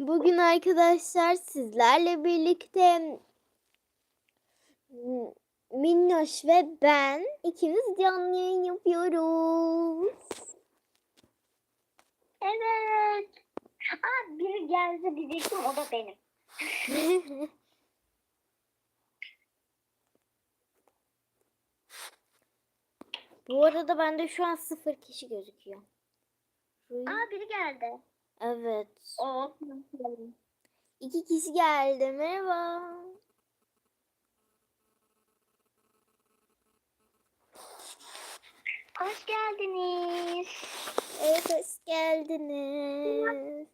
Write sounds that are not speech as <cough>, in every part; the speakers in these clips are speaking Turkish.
Bugün arkadaşlar sizlerle birlikte Minnoş ve ben ikimiz canlı yayın yapıyoruz. Evet. Aa, biri geldi diyecektim o da benim. <laughs> Bu arada bende şu an sıfır kişi gözüküyor. Aa biri geldi. Evet. O. İki kişi geldi. Merhaba. Hoş geldiniz. Evet hoş geldiniz.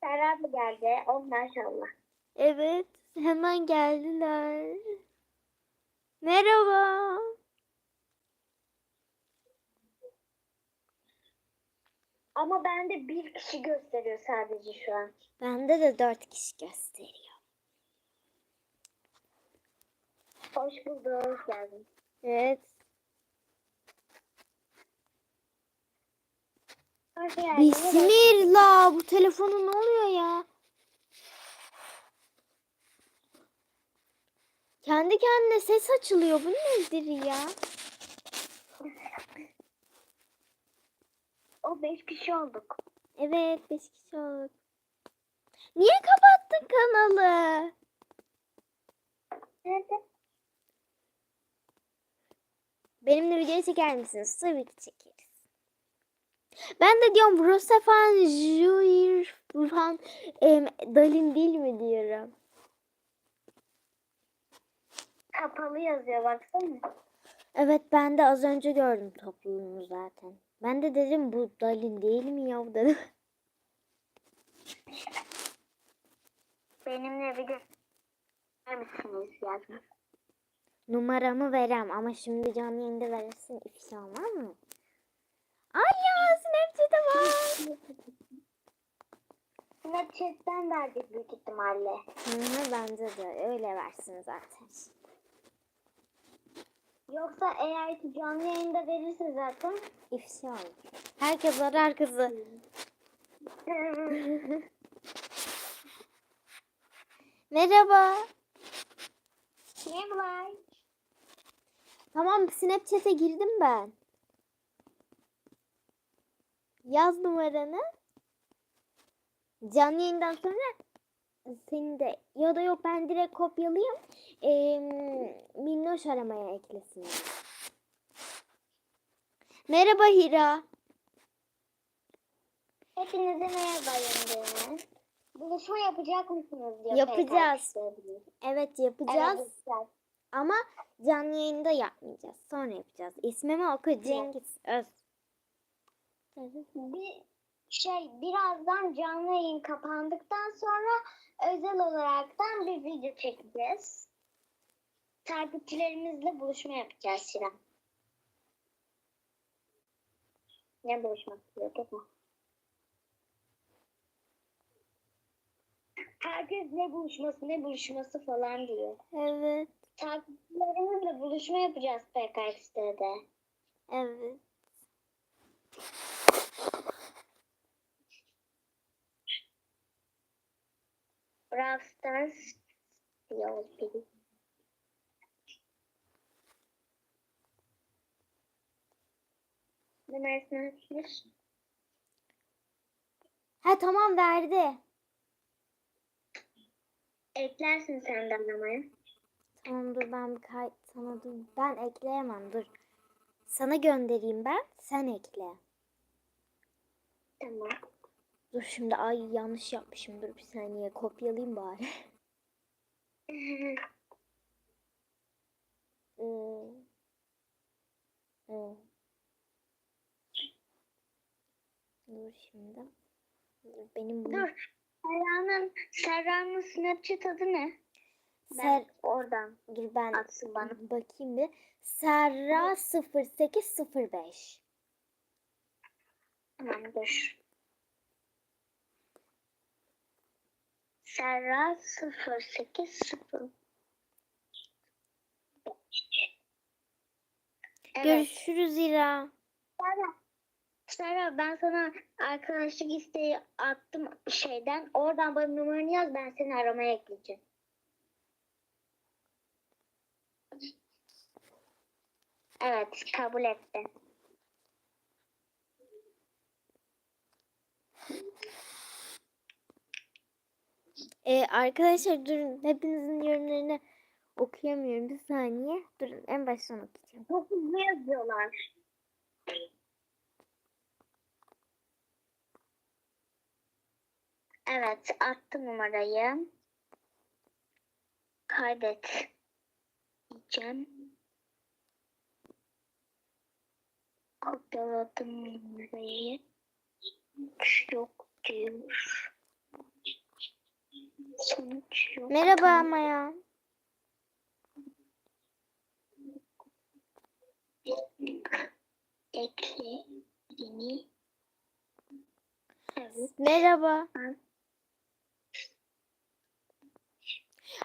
Serra mı geldi? Oh maşallah. Evet hemen geldiler. Merhaba. Ama bende bir kişi gösteriyor sadece şu an. Bende de dört kişi gösteriyor. Hoş bulduk. Hoş geldin. Evet. Hoş geldin. Bismillah. Bu telefonu ne oluyor ya? Kendi kendine ses açılıyor. Bu nedir ya? O beş kişi olduk. Evet. Beş kişi olduk. Niye kapattın kanalı? Evet. Benimle video çeker misiniz? Tabii ki çekeriz. Ben de diyorum Rosefan Juir Burhan em, Dalin değil mi diyorum. Kapalı yazıyor baksana. Evet ben de az önce gördüm topluluğunu zaten. Ben de dedim bu Dalin değil mi ya <laughs> dedim. Benimle video çeker misiniz yazmış. Numaramı verem ama şimdi canlı yayında verirsin ifşa var mı? Ay ya Snapchat'e bak. <laughs> Snapchat'ten verdik büyük ihtimalle. Hı hı bence de öyle versin zaten. Yoksa eğer ki canlı yayında verirse zaten İfşa olur. Herkes arar kızı. <laughs> Merhaba. Merhabalar. Tamam Snapchat'e girdim ben. Yaz numaranı. Canlı yayından sonra seni de ya da yok ben direkt kopyalayayım. Ee, minnoş aramaya eklesin. Merhaba Hira. Hepinize merhaba yengem. Buluşma yapacak mısınız diyor. Yapacağız. Evet Evet, yapacağız yapacağız. ama canlı yayında yapmayacağız. Sonra yapacağız. İsmimi oku Cengiz Öz. Bir şey birazdan canlı yayın kapandıktan sonra özel olaraktan bir video çekeceğiz. Takipçilerimizle buluşma yapacağız Şiran. Ne buluşması yok mu? Herkes ne buluşması ne buluşması falan diyor. Evet. Takipçilerimizle buluşma yapacağız PKX'de. Evet. Brawl Stars diyor biri. Numarasını atmış. Ha tamam verdi. Eklersin senden numarayı. Tamam dur ben bir kay sana dur. Ben ekleyemem dur. Sana göndereyim ben. Sen ekle. Tamam. Dur şimdi ay yanlış yapmışım. Dur bir saniye kopyalayayım bari. Hmm. Hmm. Dur şimdi. Dur, Benim bunu... Dur. Serra'nın Serra'nın Snapchat adı ne? Ben Ser... oradan Dur ben atsın bana. bakayım bir. Serra 0805. Tamam Serra 080 Evet. Görüşürüz İra. Serra. Serra ben sana arkadaşlık isteği attım şeyden. Oradan bana numaranı yaz ben seni aramaya ekleyeceğim. Evet kabul etti. Ee, arkadaşlar durun. Hepinizin yorumlarını okuyamıyorum. Bir saniye. Durun. En baştan okuyacağım. Çok hızlı yazıyorlar. Evet attım numarayı. Kaydet. Diyeceğim. Kopyaladım numarayı. Yok diyor. Merhaba beni. Evet. Merhaba.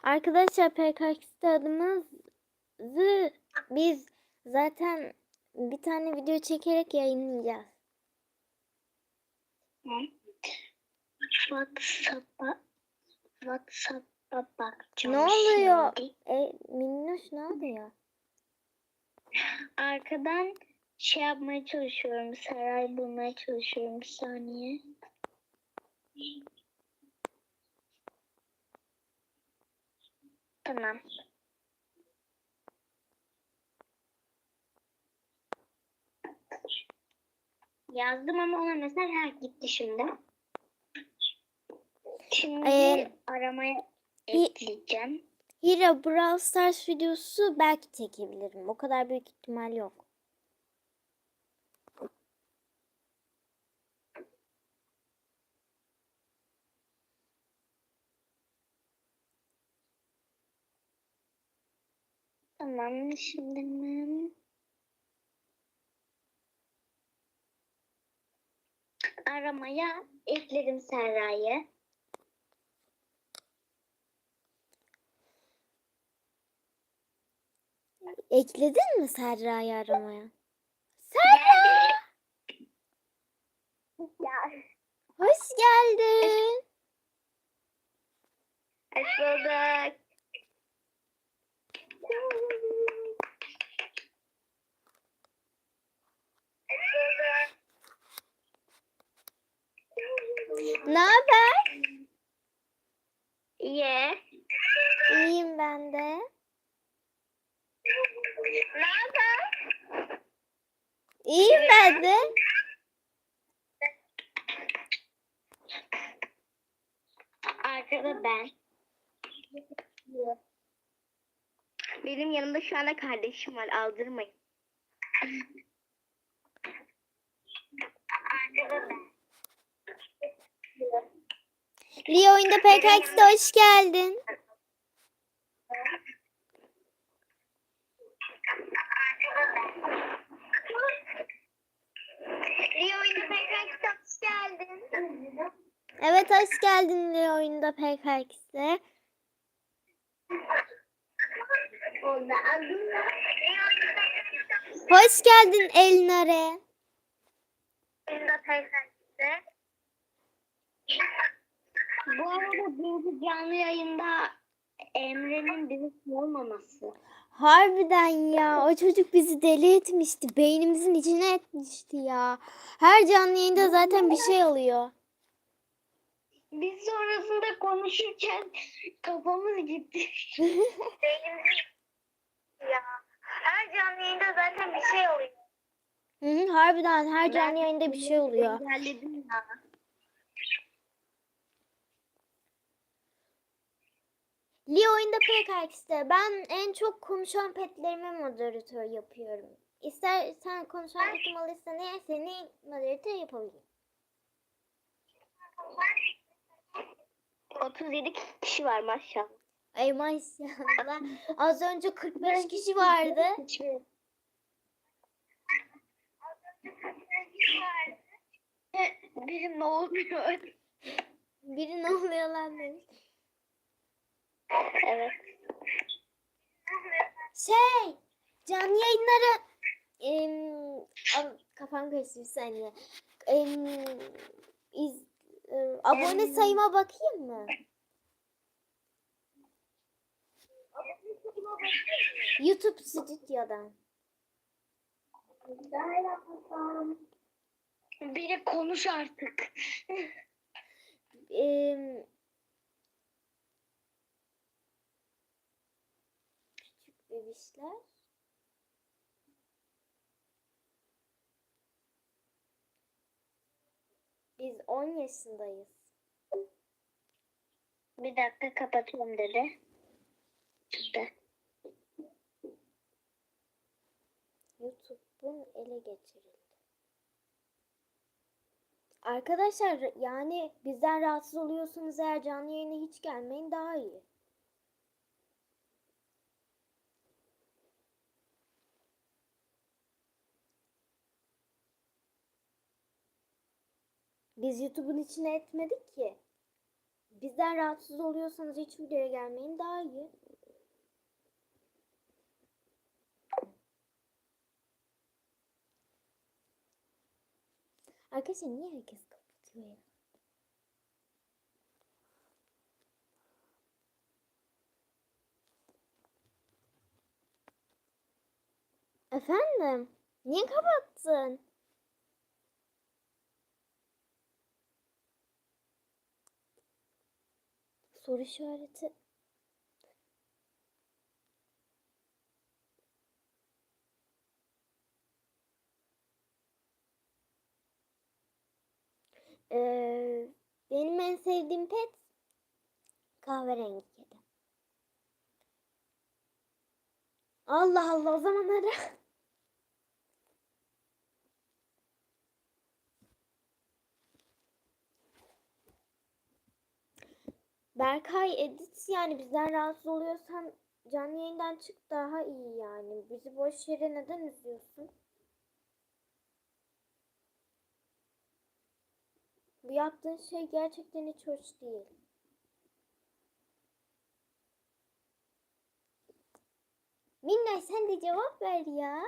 Arkadaşlar PKX'de adımızı biz zaten bir tane video çekerek yayınlayacağız. WhatsApp'a WhatsApp'a bakacağım. Ne oluyor? şimdi. E, Minnoş ne oluyor? <laughs> Arkadan şey yapmaya çalışıyorum. Saray bulmaya çalışıyorum. Bir saniye. Tamam. Yazdım ama ona mesaj ha gitti şimdi. Şimdi Ee, aramaya ekleyeceğim. Hira Brawl Stars videosu belki çekebilirim. O kadar büyük ihtimal yok. Tamam şimdi ben aramaya ekledim Serra'yı. Ekledin mi Serra'yı aramaya? Serra! Hoş geldin. hoş bulduk. Ne haber? İyi. İyiyim ben de. Ne haber? İyiyim ben de. Arkada ben. Anda kardeşim var. Aldırmayın. Rio oyunda PKX'de hoş geldin. Rio oyunda PKX'de hoş geldin. Evet hoş geldin Rio oyunda PKX'de. Hoş geldin Elnare. Bu arada bu canlı yayında Emre'nin birisi olmaması. Harbiden ya o çocuk bizi deli etmişti. Beynimizin içine etmişti ya. Her canlı yayında zaten bir şey oluyor. Biz sonrasında konuşurken kafamız gitti. <laughs> ya. Her canlı yayında zaten bir şey oluyor. Hı hı, harbiden her canlı yayında bir şey oluyor. Engelledim ya. Lee oyunda PKX'te ben en çok konuşan petlerime moderatör yapıyorum. İstersen konuşan petim alırsa ne seni moderatör yapabilirim. 37 kişi var maşallah. Ay maşallah. Az önce 45 kişi vardı. Bizim ne olmuyor? Biri ne oluyor lan demiş. Evet. Şey, canlı yayınları em, am- kafam karıştı bir saniye. em, iz, e, abone Em. sayıma bakayım mı? YouTube stüdyodan. Biri konuş artık. Küçük bebişler. Biz 10 yaşındayız. Bir dakika kapatıyorum dedi. Çıktı. YouTube'un ele geçirildi. Arkadaşlar yani bizden rahatsız oluyorsanız eğer canlı yayına hiç gelmeyin daha iyi. Biz YouTube'un içine etmedik ki. Bizden rahatsız oluyorsanız hiç videoya gelmeyin daha iyi. Arkadaşlar niye herkes kapatıyor ya? Efendim? Niye kapattın? Soru işareti. Ee, benim en sevdiğim pet kahverengi kedi. Allah Allah o zaman ara. <laughs> Berkay edit yani bizden rahatsız oluyorsan canlı yayından çık daha iyi yani. Bizi boş yere neden üzüyorsun? Bu yaptığın şey gerçekten hiç hoş değil. Minna sen de cevap ver ya.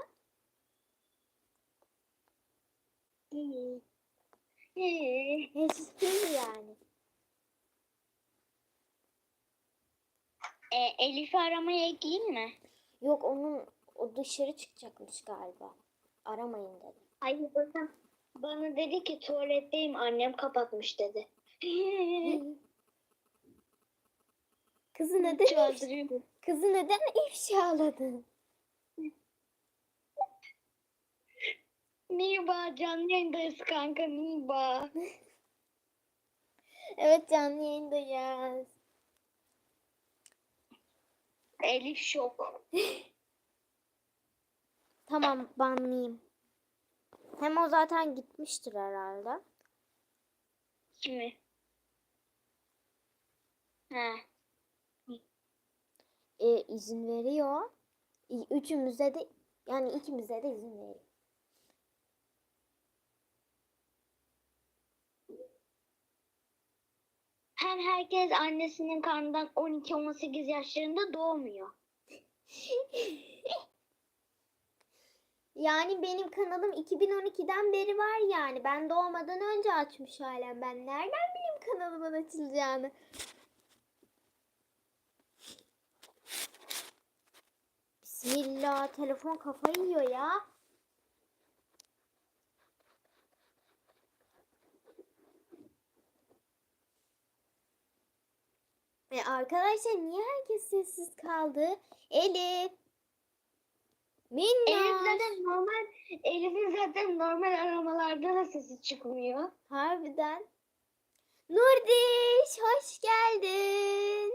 Hiç yani. E, Elif'i aramaya ekleyeyim mi? Yok onun o dışarı çıkacakmış galiba. Aramayın dedi. Hayır bakın. Bana dedi ki tuvaletteyim annem kapatmış dedi. Kızı neden ifşa, kızı neden ifşaladın? Merhaba canlı yayındayız kanka merhaba. <laughs> Evet canlı yayındayız. Elif şok. <laughs> Tamam banlayayım. Hem o zaten gitmiştir herhalde. Kimi? Ha. Ee, izin veriyor. Üçümüze de yani ikimize de izin veriyor. Hem herkes annesinin karnından 12-18 yaşlarında doğmuyor. <laughs> Yani benim kanalım 2012'den beri var yani. Ben doğmadan önce açmış halen. Ben nereden bileyim kanalımın açılacağını? Bismillah telefon kafayı yiyor ya. E arkadaşlar niye herkes sessiz kaldı? Elif. Minnoş. Elif zaten normal, Elif'in zaten normal aramalarda da sesi çıkmıyor. Harbiden. Nurdiş hoş geldin.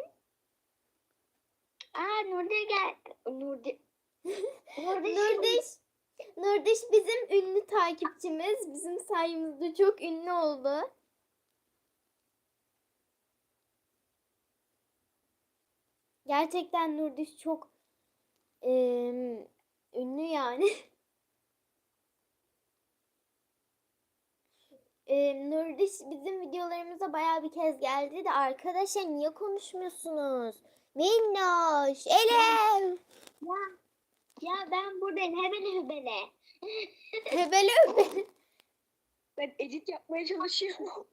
Aa Nurdi gel. Nurdi. <laughs> Nurdi. Nurdiş. Nurdiş bizim ünlü takipçimiz. Bizim sayemizde çok ünlü oldu. Gerçekten Nurdiş çok eee, ünlü yani. <laughs> Eee Nurdiş bizim videolarımıza bayağı bir kez geldi de arkadaşlar niye konuşmuyorsunuz? Minnoş, Elif. Ya, ya ben buradayım hebele hebele. Hebele öpeli. Ben edit yapmaya çalışıyorum.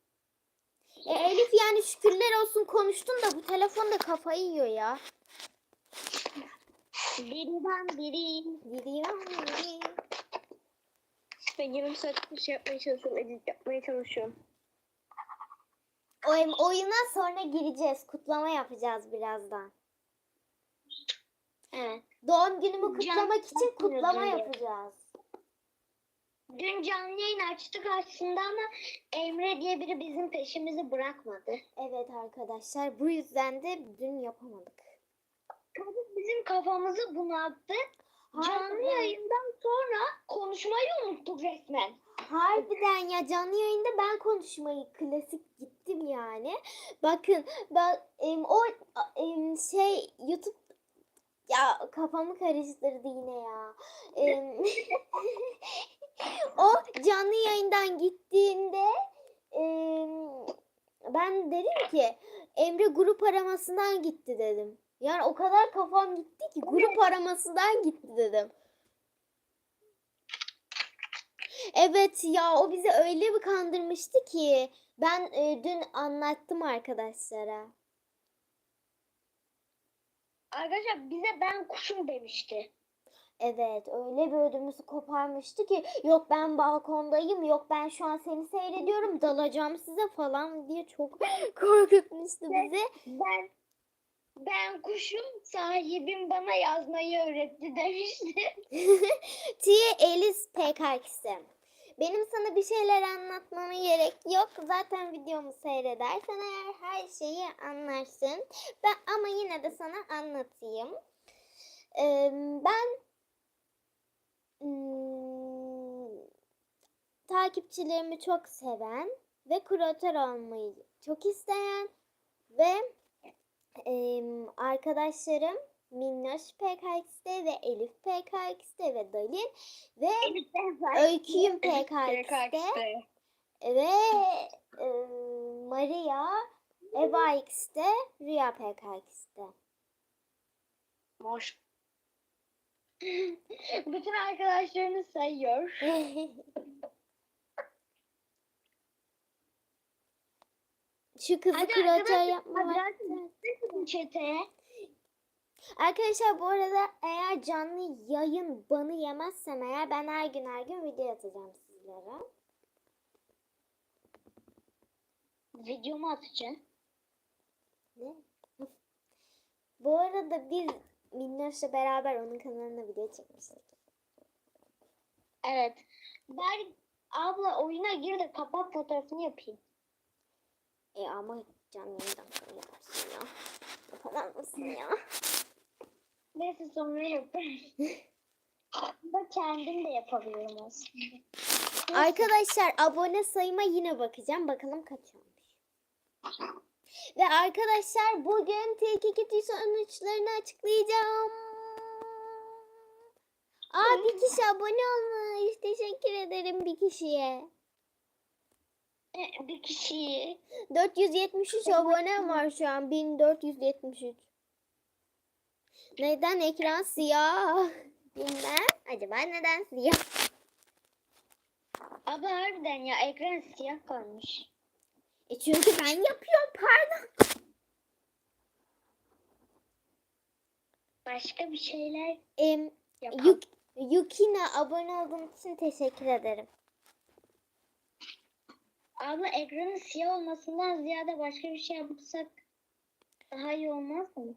E, Elif yani şükürler olsun konuştun da bu telefon da kafayı yiyor ya. Birinden biri. Gidiyor. gidiyor. Ben yarım saat bir şey yapmaya çalışıyorum. Edit yapmaya çalışıyorum. Oyun, oyuna sonra gireceğiz. Kutlama yapacağız birazdan. Evet. Doğum günümü Can- kutlamak için Can- kutlama Can- yapacağız. Dün canlı yayın açtık aslında ama Emre diye biri bizim peşimizi bırakmadı. Evet arkadaşlar bu yüzden de dün yapamadık. Kadın bizim kafamızı bunalttı. Canlı Harbiden, yayından sonra konuşmayı unuttuk resmen. harbiden ya canlı yayında ben konuşmayı klasik gittim yani. Bakın ben em, o em, şey YouTube ya kafamı karıştırdı yine ya. Em, <laughs> o canlı yayından gittiğinde em, ben dedim ki Emre grup aramasından gitti dedim. Yani o kadar kafam gitti ki grup aramasından gitti dedim. Evet ya o bizi öyle bir kandırmıştı ki ben e, dün anlattım arkadaşlara. Arkadaşlar bize ben kuşum demişti. Evet öyle bir ödümüzü koparmıştı ki yok ben balkondayım yok ben şu an seni seyrediyorum dalacağım size falan diye çok <laughs> korkutmuştu bizi. Ben ben kuşum sahibim bana yazmayı öğretti demişti. <laughs> Tiye Elis PKK'si. Benim sana bir şeyler anlatmama gerek yok. Zaten videomu seyredersen eğer her şeyi anlarsın. Ben ama yine de sana anlatayım. Ee, ben hmm, takipçilerimi çok seven ve kuratör olmayı çok isteyen ve em, arkadaşlarım Minnoş PKX'de ve Elif PKX'de ve Dalin ve Öyküyüm PKX'de ve e, Maria Eva X'de Rüya PKX'de. Boş. <laughs> Bütün arkadaşlarını sayıyor. <laughs> Şu kızı Hadi arkadaşlar, yapma çeteye. Arkadaşlar bu arada eğer canlı yayın banı yemezsem eğer ben her gün her gün video atacağım sizlere. Videomu atacağım. Ne? Bu arada biz Minnoş'la beraber onun kanalına video çekmiştik. Evet. Ben abla oyuna gir de kapak fotoğrafını yapayım. E ama yayından sonra yaparsın ya. Yapamaz mısın ya? Neyse sonra yaparım. Bak kendim de yapabilirim aslında. Arkadaşlar abone sayıma yine bakacağım. Bakalım kaç olmuş. Ve arkadaşlar bugün tilki kiti sonuçlarını açıklayacağım. Aa bir kişi abone olmuş. Teşekkür ederim bir kişiye. E, Bir kişiyi 473 abone var şu an. 1473. Neden ekran siyah? Bilmem. Acaba neden siyah? Abla harbiden ya ekran siyah kalmış. E çünkü ben yapıyorum pardon. Başka bir şeyler Em. Yuk, Yukina abone olduğun için teşekkür ederim. Abla ekranın siyah olmasından ziyade başka bir şey yapsak daha iyi olmaz mı?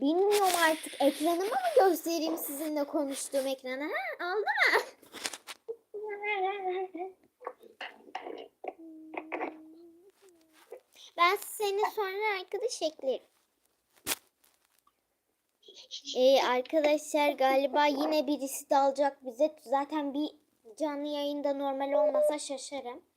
Bilmiyorum artık ekranımı mı göstereyim sizinle konuştuğum ekranı? Ha, aldı mı? Ben seni sonra arkadaş eklerim. Ee, arkadaşlar galiba yine birisi dalacak bize. Zaten bir canlı yayında normal olmasa şaşarım.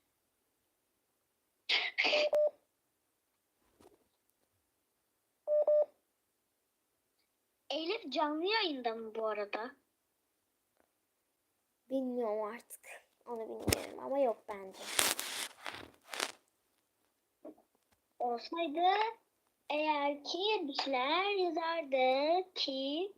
Elif canlı yayında mı bu arada? Bilmiyorum artık. Onu bilmiyorum ama yok bence. Olsaydı eğer ki bir şeyler yazardı ki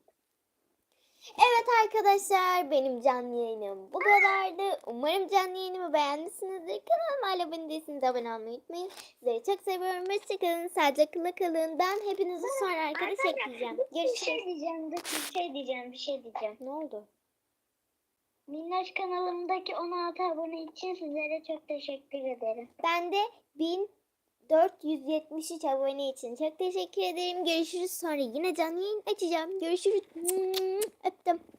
Evet arkadaşlar benim canlı yayınım bu kadardı. Umarım canlı yayınımı beğenmişsinizdir. Kanalıma hala abone değilseniz abone olmayı unutmayın. Sizleri çok seviyorum. Hoşçakalın. Sağlıcakla kalın. Ben hepinizi sonra arkadaş ekleyeceğim. Bir Görüşürüz. şey diyeceğim, bir şey diyeceğim, bir şey diyeceğim. Ne oldu? Minnoş kanalımdaki 16 abone için sizlere çok teşekkür ederim. Ben de 1473 abone için çok teşekkür ederim. Görüşürüz sonra yine canlı yayın açacağım. Görüşürüz. Öptüm.